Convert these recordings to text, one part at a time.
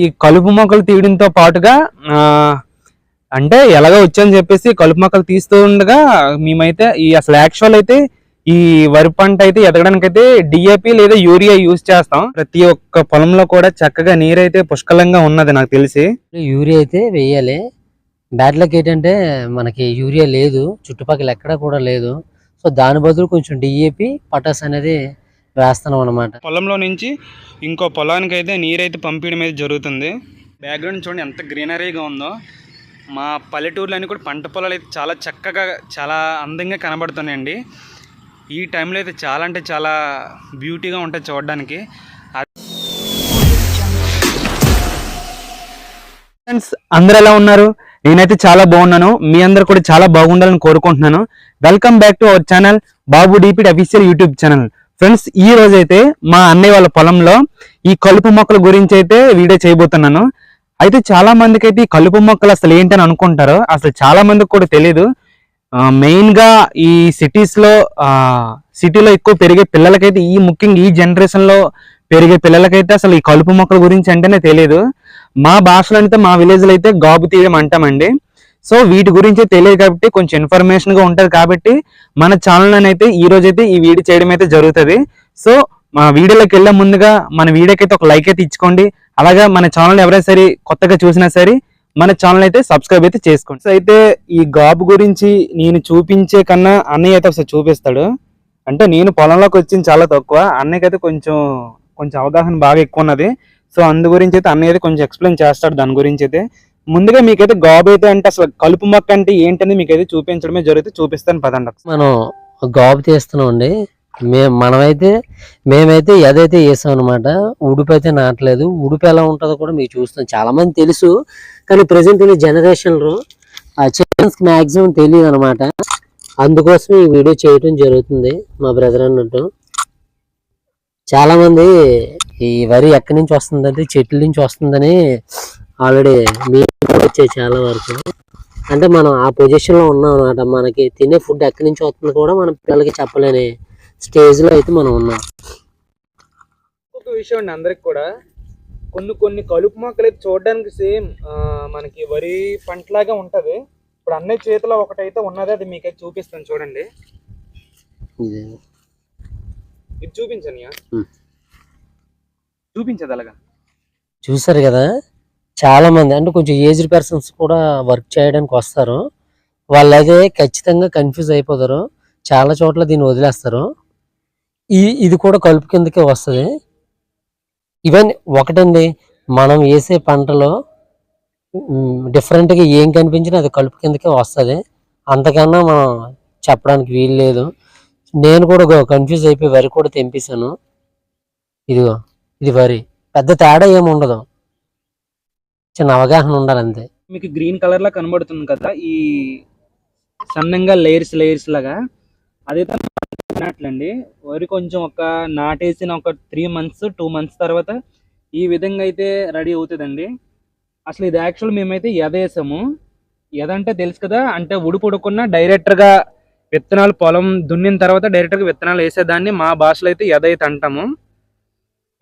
ఈ కలుపు మొక్కలు తీయడంతో పాటుగా అంటే ఎలాగో వచ్చని చెప్పేసి కలుపు మొక్కలు తీస్తూ ఉండగా మేమైతే ఈ అసలు యాక్చువల్ అయితే ఈ వరి పంట అయితే ఎదగడానికి అయితే డిఏపి లేదా యూరియా యూజ్ చేస్తాం. ప్రతి ఒక్క పొలంలో కూడా చక్కగా నీరు అయితే పుష్కలంగా ఉన్నది నాకు తెలిసి. యూరియా అయితే వేయాలి. బ్యాడ్ లక్ ఏంటంటే మనకి యూరియా లేదు. చుట్టుపక్కల ఎక్కడ కూడా లేదు. సో దాని బదులు కొంచెం డిఏపి పటాస్ అనేది వేస్తున్నాం అనమాట పొలంలో నుంచి ఇంకో పొలానికి అయితే నీరైతే పంపించడం అయితే జరుగుతుంది. బ్యాక్గ్రౌండ్ చూడండి ఎంత గ్రీనరీగా ఉందో. మా పల్లెటూర్లన్నీ కూడా పంట పొలాలు అయితే చాలా చక్కగా చాలా అందంగా కనబడుతున్నాయండి. ఈ టైంలో అయితే చాలా అంటే చాలా బ్యూటీగా ఉంటుంది చూడడానికి. ఫ్రెండ్స్ అందరు ఎలా ఉన్నారు? నేనైతే చాలా బాగున్నాను. మీ అందరు కూడా చాలా బాగుండాలని కోరుకుంటున్నాను. Welcome back to our channel Babu డీపీడ్ official YouTube channel friends ఈ రోజైతే మా అన్నయ్య వాళ్ళ పొలంలో ఈ కలుపు మొక్కల గురించి అయితే వీడియో చేయబోతున్నాను. అయితే చాలా మందికి అయితే ఈ కలుపు మొక్కలు అసలు ఏంటని అనుకుంటారు అసలు చాలా మందికి కూడా తెలియదు మెయిన్గా ఈ సిటీస్లో సిటీలో ఎక్కువ పెరిగే పిల్లలకైతే ఈ ముఖ్యంగా ఈ జనరేషన్లో పెరిగే పిల్లలకైతే అసలు ఈ కలుపు మొక్కల గురించి అంటేనే తెలియదు మా భాషలో అయితే మా విలేజ్లో అయితే గాబు తీయడం అంటామండి. సో వీటి గురించి తెలియదు కాబట్టి కొంచెం ఇన్ఫర్మేషన్గా ఉంటది కాబట్టి మన ఛానల్ అయితే ఈ రోజు అయితే ఈ వీడియో చేయడం అయితే జరుగుతుంది. సో మా వీడియోలోకి వెళ్ళే ముందుగా మన వీడియోకి అయితే ఒక లైక్ అయితే ఇచ్చుకోండి. అలాగా మన ఛానల్ ఎవరైనా సరే కొత్తగా చూసినా సరే మన ఛానల్ అయితే సబ్స్క్రైబ్ అయితే చేసుకోండి. సో అయితే ఈ గాబు గురించి నేను చూపించే కన్నా అన్నయ్య అయితే ఒకసారి చూపిస్తాడు. అంటే నేను పొలంలోకి వచ్చింది చాలా తక్కువ. అన్నయ్యకి అయితే కొంచెం కొంచెం అవగాహన బాగా ఎక్కువ ఉన్నది. సో అందు గురించి అయితే అన్నయ్య అయితే కొంచెం ఎక్స్ప్లెయిన్ చేస్తాడు దాని గురించి అయితే. ముందుగా మీకైతే గాబు అయితే అంటే అసలు కలుపు మొక్క అంటే ఏంటని మీకైతే చూపించడమే జరుగుతుంది. చూపిస్తాను పదండి మనం గాబు తీస్తున్నాం అండి మేము మనమైతే మేమైతే ఏదైతే వేసాం అనమాట ఉడుపు అయితే నాటలేదు. ఉడుపు ఎలా ఉంటుందో కూడా మీకు చూస్తాం చాలా మంది తెలుసు కానీ ప్రజెంట్ ఉన్న జనరేషన్లో ఆ చిల్డ్రన్స్కి మ్యాక్సిమం తెలియదు అనమాట అందుకోసం ఈ వీడియో చేయటం జరుగుతుంది మా బ్రదర్ అన్నట్టు. చాలామంది ఈ వరి ఎక్కడి నుంచి వస్తుందంటే చెట్ల నుంచి వస్తుందని ఆల్రెడీ మీరు వచ్చాయి చాలా వరకు. అంటే మనం ఆ పొజిషన్లో ఉన్నాం అనమాట మనకి తినే ఫుడ్ ఎక్కడి నుంచి వస్తుంది కూడా మనం పిల్లలకి చెప్పలేని స్టేజ్లో అయితే మనం ఉన్నాం. ఇంకొక విషయం అండి అందరికి కూడా. కొన్ని కొన్ని కలుపు మొక్కలు అయితే చూడడానికి సేమ్ మనకి వరి పంటలాగా ఉంటది. ఇప్పుడు అన్నయ్య చేతిలో ఒకటైతే ఉన్నది అది మీకైతే చూపిస్తాను చూడండి. ఇది. చూపించని. చూపించదు అలాగా చూసారు కదా? చాలా మంది అంటే కొంచెం ఏజ్డ్ పర్సన్స్ కూడా వర్క్ చేయడానికి వస్తారు. వాళ్ళు అదే ఖచ్చితంగా కన్ఫ్యూజ్ అయిపోతారు. చాలా చోట్ల దీన్ని వదిలేస్తారు. ఈ ఇది కూడా కలుపు కిందకే వస్తుంది. ఇవన్నీ ఒకటండి మనం వేసే పంటలో డిఫరెంట్గా ఏం కనిపించినా అది కలుపు కిందకే వస్తుంది. అంతకన్నా మనం చెప్పడానికి వీలు లేదు. నేను కూడా కన్ఫ్యూజ్ అయిపోయి వరి కూడా తెంపేశాను. ఇదిగో ఇది వరి. పెద్ద తేడా ఏమి ఉండదు. చిన్న అవగాహన ఉండాలి అంతే మీకు గ్రీన్ కలర్ లా కనబడుతుంది కదా ఈ సన్నంగా లేయర్స్ లేయర్స్ లాగా. అదైతే అండి వరి కొంచెం ఒక నాటేసిన ఒక త్రీ మంత్స్ టూ మంత్స్ తర్వాత ఈ విధంగా అయితే రెడీ అవుతుందండి. అసలు ఇది యాక్చువల్ మేమైతే ఎదేసాము. ఎదంటే తెలుసు కదా అంటే ఉడుపు ఉడుకున్న డైరెక్ట్గా విత్తనాలు పొలం దున్నిన తర్వాత డైరెక్ట్గా విత్తనాలు వేసేదాన్ని మా భాషలో అయితే ఎదైతే అంటాము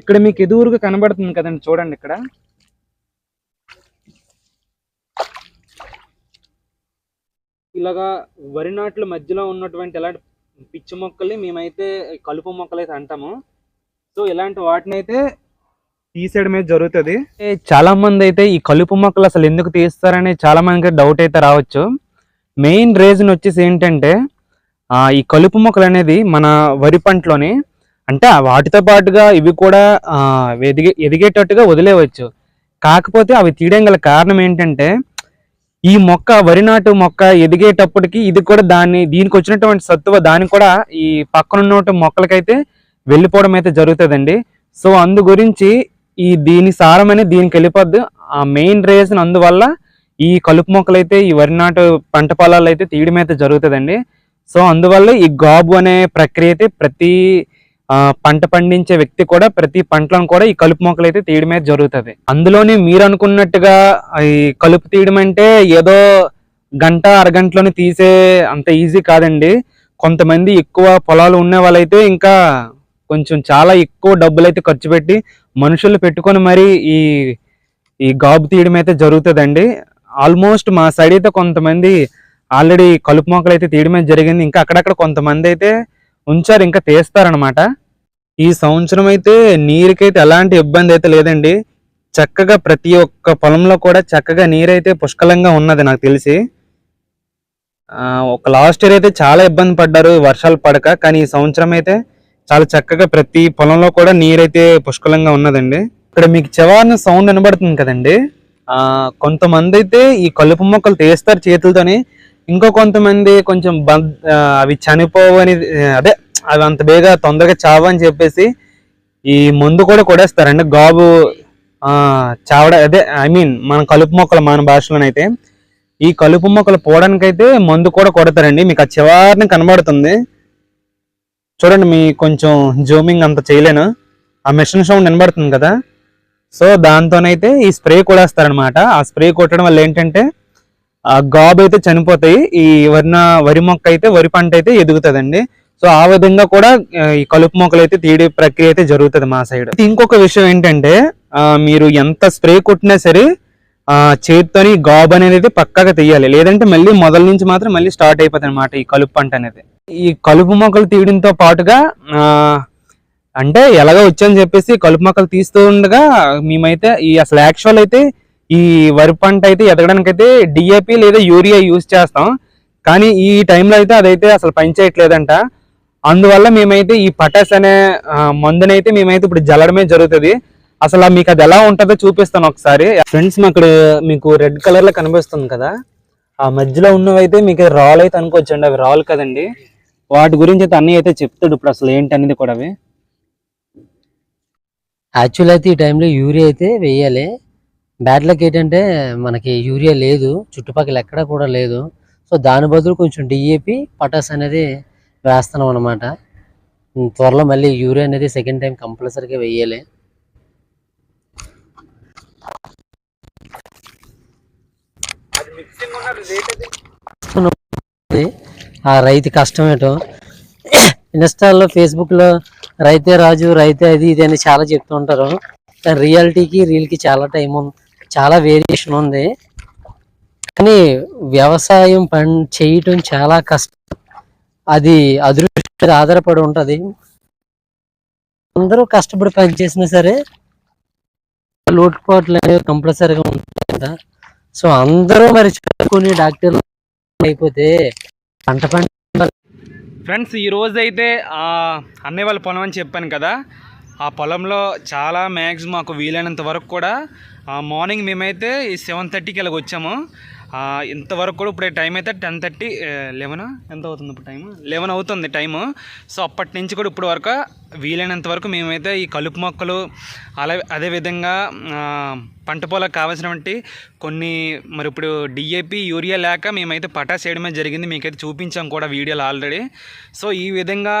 ఇక్కడ మీకు ఎదురుగా కనబడుతుంది కదండి చూడండి ఇక్కడ. ఇలాగా వరి నాట్ల మధ్యలో ఉన్నటువంటి ఇలాంటి పిచ్చి మొక్కల్ని మేమైతే కలుపు మొక్కలు అయితే అంటాము. సో ఇలాంటి వాటిని అయితే తీసేయడమే జరుగుతుంది. చాలా మంది అయితే ఈ కలుపు మొక్కలు అసలు ఎందుకు తీస్తారని చాలా మందికి డౌట్ అయితే రావచ్చు. మెయిన్ రీజన్ వచ్చేసి ఏంటంటే ఈ కలుపు మొక్కలు అనేది మన వరి పంటలోని అంటే వాటితో పాటుగా ఇవి కూడా ఎదిగే ఎదిగేటట్టుగా వదిలేవచ్చు కాకపోతే అవి తీయడం గల కారణం ఏంటంటే ఈ మొక్క వరి నాటు మొక్క ఎదిగేటప్పటికి ఇది కూడా దాన్ని దీనికి వచ్చినటువంటి సత్తువ దాని కూడా ఈ పక్కనున్న మొక్కలకైతే వెళ్ళిపోవడం అయితే జరుగుతుందండి. సో అందు గురించి ఈ దీని సారం అనేది దీనికి వెళ్ళిపోద్దు. ఆ మెయిన్ రీజన్ అందువల్ల ఈ కలుపు మొక్కలు అయితే ఈ వరి నాటు పంట పొలాలు అయితే తీయడం అయితే జరుగుతుందండి. సో అందువల్ల ఈ గాబు అనే ప్రక్రియ అయితే ప్రతి పంట పండించే వ్యక్తి కూడా ప్రతి పంటలను కూడా ఈ కలుపు మొక్కలు అయితే తీయడం అయితే జరుగుతుంది. అందులోనే మీరు అనుకున్నట్టుగా ఈ కలుపు తీయడం అంటే ఏదో గంట అరగంటలోనే తీసే అంత ఈజీ కాదండి. కొంతమంది ఎక్కువ పొలాలు ఉన్న వాళ్ళైతే ఇంకా కొంచెం చాలా ఎక్కువ డబ్బులు అయితే ఖర్చు పెట్టి మనుషులు పెట్టుకొని మరి ఈ ఈ గాబు తీయడం అయితే జరుగుతుందండి. ఆల్మోస్ట్ మా సైడ్ అయితే కొంతమంది ఆల్రెడీ కలుపు మొక్కలు అయితే తీయడమే జరిగింది. ఇంకా అక్కడక్కడ కొంతమంది అయితే ఉంచారు ఇంకా తీస్తారనమాట ఈ సంవత్సరం అయితే నీరుకైతే ఎలాంటి ఇబ్బంది అయితే లేదండి. చక్కగా ప్రతి ఒక్క పొలంలో కూడా చక్కగా నీరైతే పుష్కలంగా ఉన్నది నాకు తెలిసి. ఒక లాస్ట్ ఇయర్ అయితే చాలా ఇబ్బంది పడ్డారు వర్షాలు పడక. కానీ ఈ సంవత్సరం అయితే చాలా చక్కగా ప్రతి పొలంలో కూడా నీరైతే పుష్కలంగా ఉన్నదండి. ఇక్కడ మీకు చివరిన సౌండ్ వినబడుతుంది కదండి. కొంతమంది అయితే ఈ కలుపు మొక్కలు తీస్తారు చేతులతోని. ఇంకో కొంతమంది కొంచెం బం- అవి చనిపోవని అదే అవి అంత బేగా తొందరగా చావని చెప్పేసి ఈ మందు కూడా కొడేస్తారండి. గాబు ఆ చావడ అదే ఐ మీన్ మన కలుపు మొక్కలు మన భాషలోనైతే ఈ కలుపు మొక్కలు పోవడానికైతే మందు కూడా కొడతారండి. మీకు ఆ చివరిని కనబడుతుంది. చూడండి మీ కొంచెం జూమింగ్ అంత చేయలేను. ఆ మెషిన్ సౌండ్ వినబడుతుంది కదా. సో దాంతోనైతే ఈ స్ప్రే కొడేస్తారనమాట ఆ స్ప్రే కొట్టడం వల్ల ఏంటంటే ఆ గాబు అయితే చనిపోతాయి. ఈ వరిన వరి మొక్క అయితే వరి పంట అయితే ఎదుగుతుందండి. సో ఆ విధంగా కూడా ఈ కలుపు మొక్కలు అయితే తీయడే ప్రక్రియ అయితే జరుగుతుంది మా సైడ్. ఇంకొక విషయం ఏంటంటే మీరు ఎంత స్ప్రే కొట్టినా సరే ఆ చేతితోని గాబు అనేది అయితే పక్కాగా తీయాలి. లేదంటే మళ్ళీ మొదల నుంచి మాత్రం మళ్ళీ స్టార్ట్ అయిపోతుంది అనమాట ఈ కలుపు పంట అనేది. ఈ కలుపు మొక్కలు తీయడంతో పాటుగా అంటే ఎలాగో వచ్చని చెప్పేసి కలుపు మొక్కలు తీస్తూ ఉండగా మేమైతే ఈ అసలు యాక్చువల్ అయితే ఈ వరి పంట అయితే ఎదగడానికి అయితే డిఏపి లేదా యూరియా యూజ్ చేస్తాం. కానీ ఈ టైంలో అయితే అదైతే అసలు పనిచేయట్లేదంట. అందువల్ల మేమైతే ఈ పటాస్ అనే మందునైతే మేమైతే ఇప్పుడు జల్లడమే జరుగుతుంది. అసలు మీకు అది ఎలా ఉంటుందో చూపిస్తాను ఒకసారి. ఫ్రెండ్స్ అక్కడ మీకు రెడ్ కలర్లో కనిపిస్తుంది కదా. ఆ మధ్యలో ఉన్నవైతే మీకు రాళ్ళు అయితే అనుకోవచ్చండి అవి రాళ్ళు కదండి. వాటి గురించి అయితే అన్నీ అయితే చెప్తాడు ఇప్పుడు అసలు ఏంటి అనేది కూడా అవి. యాక్చువల్ అయితే ఈ టైంలో యూరియా అయితే వేయాలి. బ్యాడ్ లక్ ఏంటంటే మనకి యూరియా లేదు చుట్టుపక్కల ఎక్కడ కూడా లేదు. సో దాని బదులు కొంచెం డిఏపి పటాస్ అనేది వేస్తున్నాం అనమాట త్వరలో మళ్ళీ యూరియా అనేది సెకండ్ టైం కంపల్సరీగా వేయాలి. ఆ రైతు కష్టం ఏంటో. ఇన్స్టాల్లో ఫేస్బుక్లో రైతే రాజు రైతే అది ఇది అని చాలా చెప్తూ ఉంటారు. కానీ రియాలిటీకి రీల్కి చాలా టైం ఉంది చాలా వేరియేషన్ ఉంది. కానీ వ్యవసాయం పని చేయటం చాలా కష్టం. అది అదృష్టి ఆధారపడి ఉంటుంది. అందరూ కష్టపడి పనిచేసినా సరే లోటుపాట్లు అనేవి కంపల్సరీగా ఉంటాయి కదా సో అందరూ మరి చదువుకుని డాక్టర్లు అయిపోతే పంట పంట ఫ్రెండ్స్ ఈ రోజు అయితే అన్నయ్య వాళ్ళ పొలం అని చెప్పాను కదా. ఆ పొలంలో చాలా మ్యాక్సిమం మాకు వీలైనంత వరకు కూడా మార్నింగ్ మేమైతే ఈ సెవెన్ థర్టీకి ఇలాగ వచ్చాము. ఇంతవరకు కూడా ఇప్పుడు టైం అయితే టెన్ థర్టీ లెవెన్? ఎంత అవుతుంది ఇప్పుడు టైం లెవెన్ అవుతుంది టైము. సో అప్పటి నుంచి కూడా ఇప్పుడు వరకు వీలైనంత వరకు మేమైతే ఈ కలుపు మొక్కలు అలా అదేవిధంగా పంట పొలకు కావాల్సినటువంటి కొన్ని మరి ఇప్పుడు డిఏపి యూరియా లేక మేమైతే పటాస్ వేయడమే జరిగింది. మీకైతే చూపించాం కూడా వీడియోలు ఆల్రెడీ. సో ఈ విధంగా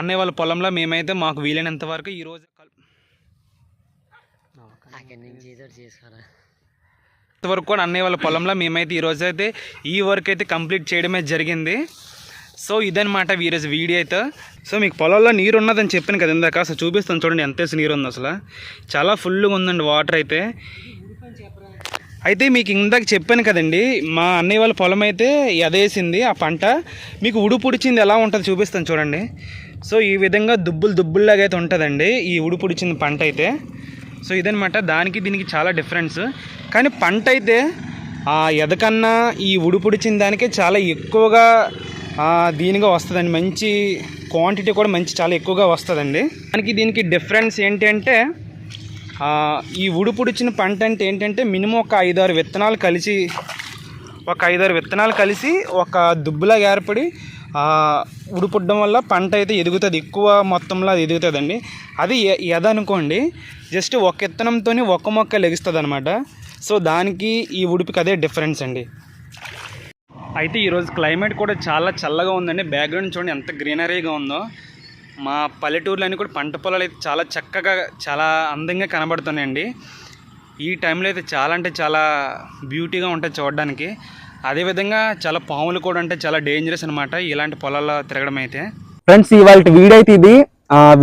అన్నయ్య వాళ్ళ పొలంలో మేమైతే మాకు వీలైనంత వరకు ఈరోజు వరకు కూడా అన్నయ్య వాళ్ళ పొలంలో మేమైతే ఈరోజు అయితే ఈ వర్క్ అయితే కంప్లీట్ చేయడమే జరిగింది. సో ఇదనమాట ఈరోజు వీడియో అయితే. సో మీకు పొలంలో నీరు ఉన్నదని చెప్పాను కదా ఇందాక. అసలు చూపిస్తాను చూడండి ఎంత నీరు ఉంది అసలు. చాలా ఫుల్గా ఉందండి వాటర్ అయితే. అయితే మీకు ఇందాక చెప్పాను కదండి మా అన్నయ్య వాళ్ళ పొలం అయితే ఎదేసింది ఆ పంట. మీకు ఉడుపుడిచింది ఎలా ఉంటుంది చూపిస్తాను చూడండి. సో ఈ విధంగా దుబ్బులు దుబ్బుల్లాగా అయితే ఉంటుందండి ఈ ఉడుపుడిచింది పంట అయితే. సో ఇదనమాట దానికి దీనికి చాలా డిఫరెన్స్. కానీ పంట అయితే ఎదకన్నా ఈ ఉడిపుడిచిన దానికే చాలా ఎక్కువగా దీనిగా వస్తుందండి. మంచి క్వాంటిటీ కూడా మంచి చాలా ఎక్కువగా వస్తుందండి. దానికి దీనికి డిఫరెన్స్ ఏంటంటే ఈ ఉడిపుడిచిన పంట అంటే ఏంటంటే మినిమం ఒక ఐదారు విత్తనాలు కలిసి ఒక ఐదారు విత్తనాలు కలిసి ఒక దుబ్బులాగా ఏర్పడి ఆ, వల్ల పంట అయితే ఎదుగుతుంది. ఎక్కువ మొత్తంలో అది ఎదుగుతుందండి. అది ఎ- ఎదనుకోండి జస్ట్ ఒక విత్తనంతో ఒక మొక్క లెగుస్తుంది అనమాట సో దానికి ఈ ఉడిపికి అదే డిఫరెన్స్ అండి. అయితే ఈరోజు క్లైమేట్ కూడా చాలా చల్లగా ఉందండి. బ్యాక్గ్రౌండ్ చూడండి ఎంత గ్రీనరీగా ఉందో. మా పల్లెటూర్లన్నీ కూడా పంట పొలాలు అయితే చాలా చక్కగా చాలా అందంగా కనబడుతున్నాయండి. ఈ టైంలో అయితే చాలా అంటే చాలా బ్యూటీగా ఉంటాయి చూడడానికి. అదేవిధంగా చాలా పాములు కూడా అంటే చాలా డేంజరస్ అనమాట ఇలాంటి పొలాల్లో తిరగడం అయితే. ఫ్రెండ్స్ ఇవాళ వీడియో అయితే ఇది.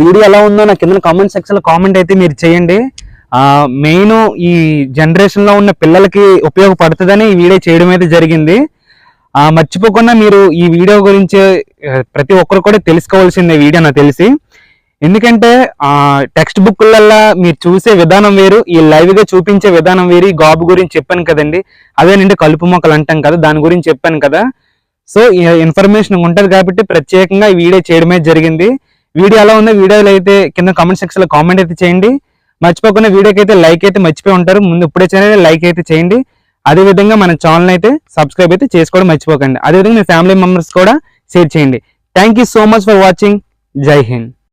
వీడియో ఎలా ఉందో నా కింద కామెంట్ సెక్షన్లో కామెంట్ అయితే మీరు చేయండి. మెయిన్ ఈ జనరేషన్లో ఉన్న పిల్లలకి ఉపయోగపడుతుందని ఈ వీడియో చేయడం అయితే జరిగింది. మర్చిపోకుండా మీరు ఈ వీడియో గురించి ప్రతి ఒక్కరు కూడా తెలుసుకోవాల్సిందే వీడియో నాకు తెలిసి. ఎందుకంటే ఆ టెక్స్ట్ బుక్లల్లో మీరు చూసే విధానం వేరు ఈ లైవ్గా చూపించే విధానం వేరు ఈ గాబు గురించి చెప్పాను కదండి. అదేనండి కలుపు మొక్కలు అంటాం కదా దాని గురించి చెప్పాను కదా. సో ఈ ఇన్ఫర్మేషన్ ఉంటుంది కాబట్టి ప్రత్యేకంగా ఈ వీడియో చేయడమే జరిగింది. వీడియో ఎలా ఉందో వీడియోలు అయితే కింద కామెంట్ సెక్షన్లో కామెంట్ అయితే చేయండి. మర్చిపోకుండా వీడియోకి అయితే లైక్ అయితే మర్చిపోయి ఉంటారు. ముందు ఇప్పుడే చేయాలి లైక్ అయితే చేయండి. అదే విధంగా మన ఛానల్ అయితే సబ్స్క్రైబ్ అయితే చేసుకోవడం మర్చిపోకండి. అదేవిధంగా మీ ఫ్యామిలీ మెంబర్స్ కూడా షేర్ చేయండి. Thank you so much for watching Jai Hind